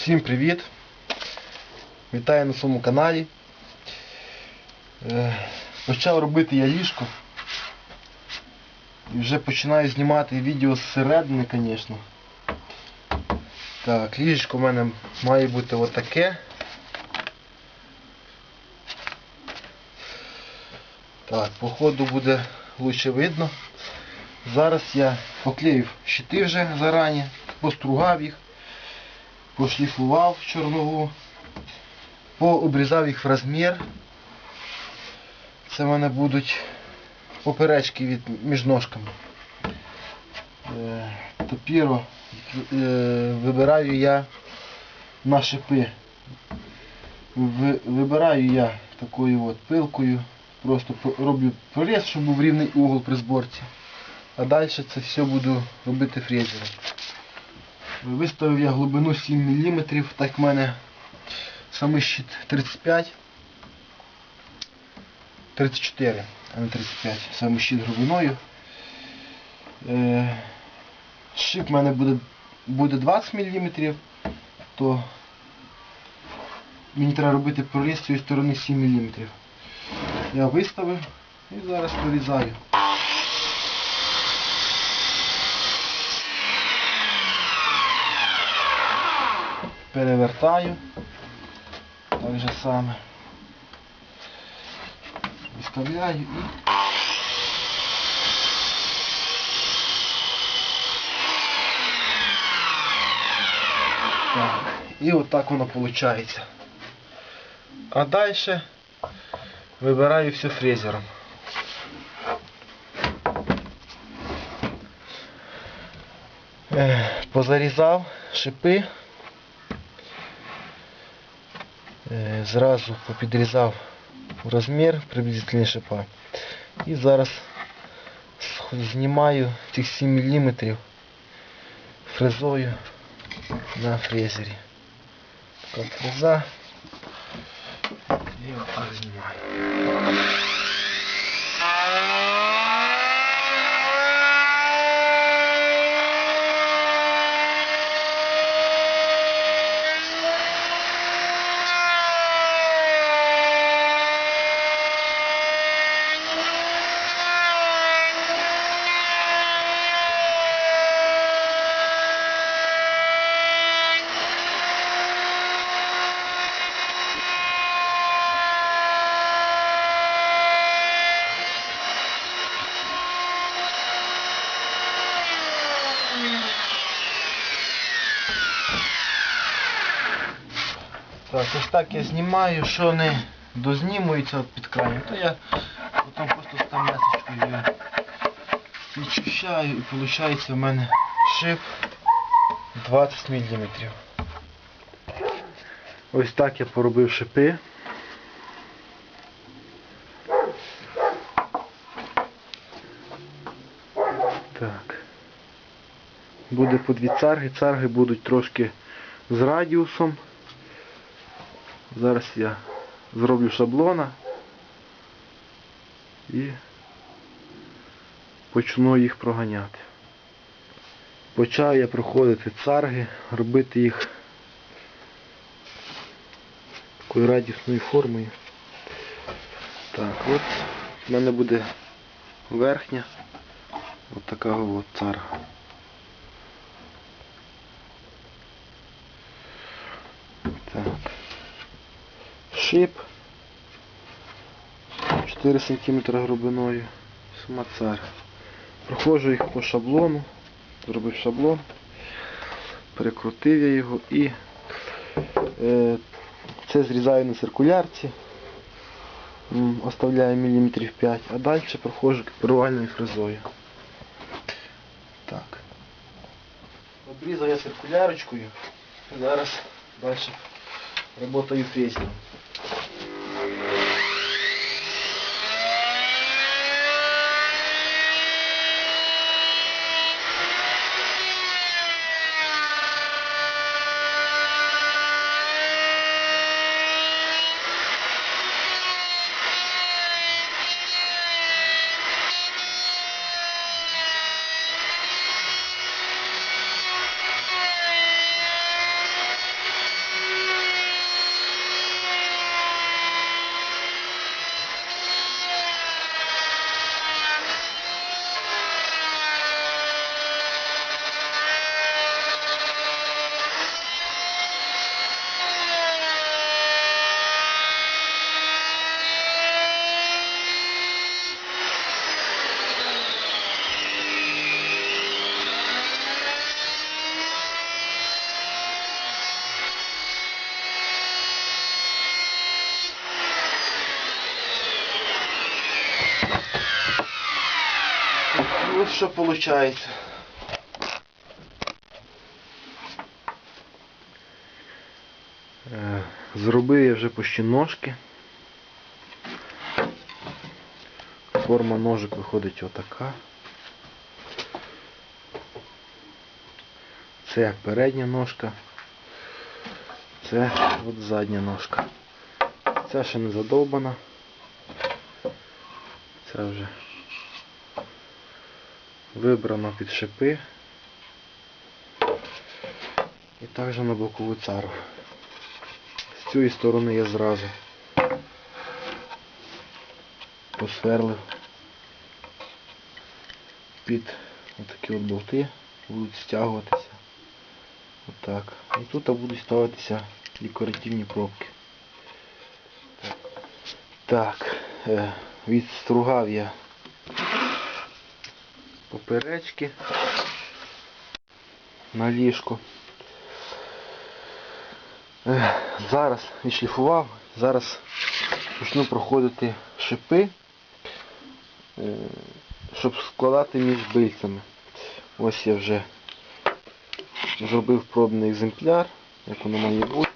Всім привіт! Вітаю на своєму каналі. Е, Почав робити я ліжко. І вже починаю знімати відео зсередини, звісно. Так, ліжко в мене має бути отаке. Так, по ходу буде лучше видно. Зараз я поклеїв щити вже зарані, постругав їх, пошліфував чорнову, пообрізав їх в розмір. Це в мене будуть поперечки від між ножками. Е, Тепер е, вибираю я на шипи. Вибираю я такою от пилкою. Просто роблю проріз, щоб був рівний угол при зборці. А далі це все буду робити фрезером. Виставив я глибину 7 мм, так в мене самий щит 35. 34, а не 35. Саме щит глибиною. Е, Шип в мене буде, буде 20 мм, то мені треба робити проріз цієї сторони 7 мм. Я виставив і зараз прорізаю. Перевертаю. Так же саме. Виставляю і Так. І отак воно виходить. А далі вибираю все фрезером. Е, Позарізав шипи. Е, Зразу попідрізав розмір приблизительно шипа. І зараз знімаю цих 7 мм фрезою на фрезері. Така фреза. І отак знімаю. Так, ось так я знімаю, що не дознімується от під краєм, то я потім просто стамесочкою я відчищаю і виходить в мене шип 20 мм. Ось так я поробив шипи. Так. Буде по дві царги. Царги будуть трошки з радіусом. Зараз я зроблю шаблона і почну їх проганяти. Почав я проходити царги, робити їх такою радісною формою. Так, от в мене буде верхня от така от царга. Шип 4 см глибиною. Сама цар. Проходжу їх по шаблону. Зробив шаблон. Перекрутив я його і е, це зрізаю на циркулярці. Оставляю міліметрів 5, а далі проходжу керувальною фрезою. Так. Обрізав я циркулярочкою. Зараз далі Работаю фрезером. Що виходить? Е, Зробив я вже почти ножки. Форма ножик виходить отака. Це передня ножка. Це от задня ножка. Ця ще не задовбана. Ця вже вибрано під шипи. І також на бокову цару. З цієї сторони я зразу посверлив під отакі от болти, будуть стягуватися. Отак. І тут будуть ставитися декоративні пробки. Так, е, відстругав я поперечки на ліжко. Е, Зараз відшліфував, зараз почну проходити шипи, е, щоб складати між бильцями. Ось я вже зробив пробний екземпляр, як воно має бути.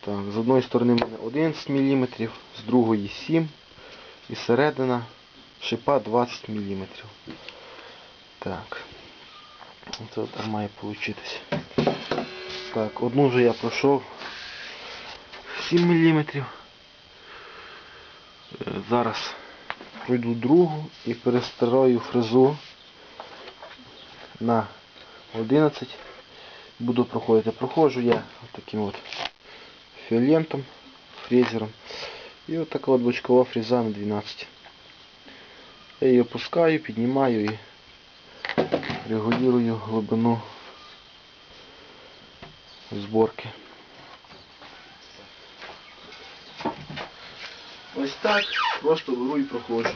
Так, з одної сторони в мене 11 мм, з другої 7 і середина шипа 20 мм. Так. Це так має получитись. Так, одну вже я пройшов 7 мм. Зараз пройду другу і перестрою фрезу на 11. Буду проходити. Проходжу я таким от фіолентом, фрезером. І от така от бочкова фреза на 12. Я її опускаю, піднімаю і регулюю глибину зборки. Ось так, просто беру і проходжу.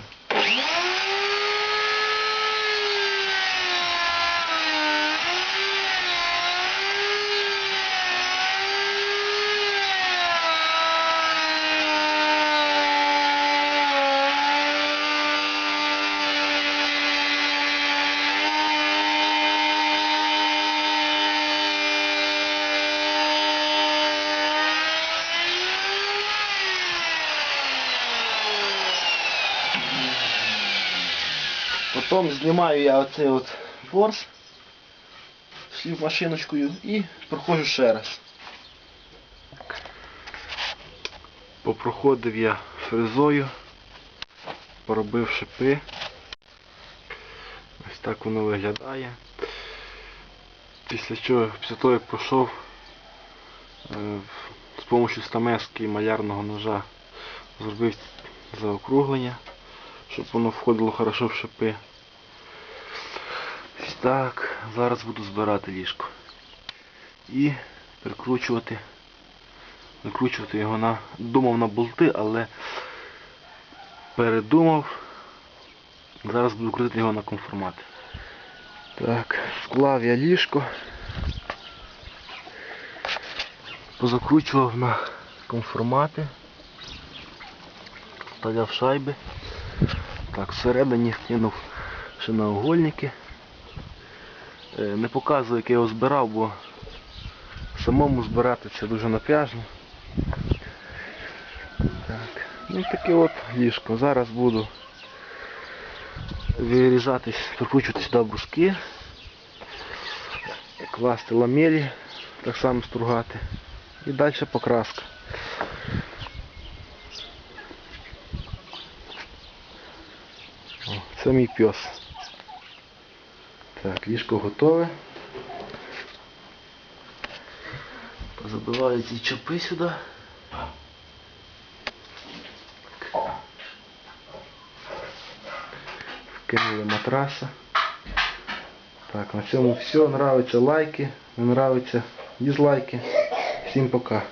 Потім знімаю я оцей от форс шлів машиночкою і проходжу ще раз. Попроходив я фрезою, поробив шипи. Ось так воно виглядає. Після чого, після того як пройшов е, з допомогою стамески і малярного ножа зробив заокруглення, щоб воно входило хорошо в шипи. Так, зараз буду збирати ліжко. І прикручувати, викручувати його на... Думав на болти, але передумав. Зараз буду крутити його на конформати. Так, склав я ліжко. Позакручував на конформати. Вставляв шайби. Так, всередині кинув ще на огольники. Е, Не показую, як я його збирав, бо самому збирати це дуже напряжно. Так. Ну таке от ліжко. Зараз буду вирізатись, прикручувати сюди бушки, класти ламелі, так само стругати. І далі покраска. Це мій пес. Так, ліжко готове. Позабиваю ці чопи сюди. Вкинули матраса. Так, на цьому все. Нравиться лайки, не нравиться дизлайки. Всім пока.